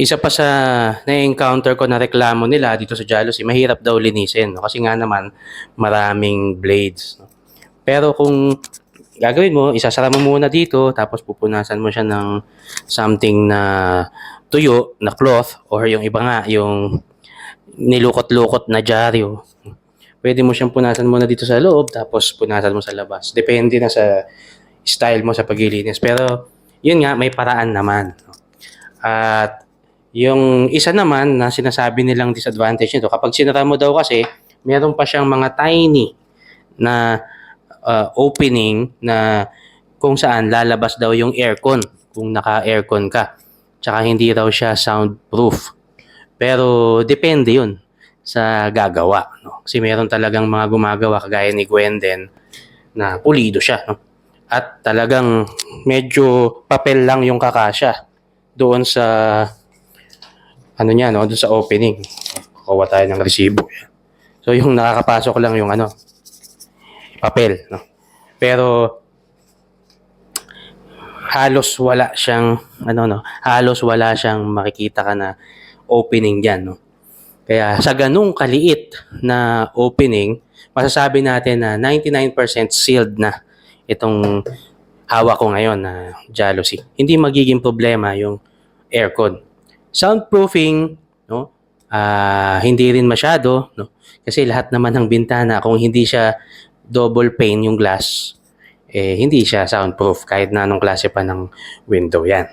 Isa pa sa na-encounter ko na reklamo nila dito sa Jealousy, mahirap daw linisin. No? Kasi nga naman, maraming blades. no? Pero kung gagawin mo, isasara mo muna dito, tapos pupunasan mo siya ng something na tuyo, na cloth, or yung iba nga, yung nilukot-lukot na dyaryo. Pwede mo siyang punasan muna dito sa loob, tapos punasan mo sa labas. Depende na sa style mo sa paglilinis. Pero, yun nga, may paraan naman. At yung isa naman na sinasabi nilang disadvantage nito, kapag sinara mo daw kasi, meron pa siyang mga tiny na uh, opening na kung saan lalabas daw yung aircon kung naka-aircon ka. Tsaka hindi raw siya soundproof. Pero depende yun sa gagawa. No? Kasi meron talagang mga gumagawa kagaya ni Gwenden na pulido siya. No? At talagang medyo papel lang yung kakasya doon sa ano niya, no? doon sa opening. Kukuha tayo ng resibo. So yung nakakapasok lang yung ano, papel. No? Pero halos wala siyang ano no, halos wala siyang makikita ka na opening diyan no. Kaya sa ganung kaliit na opening, masasabi natin na 99% sealed na itong hawak ko ngayon na jealousy. Hindi magiging problema yung aircon. Soundproofing, no? Ah, hindi rin masyado, no? Kasi lahat naman ng bintana kung hindi siya double pane yung glass, eh hindi siya soundproof kahit na anong klase pa ng window yan.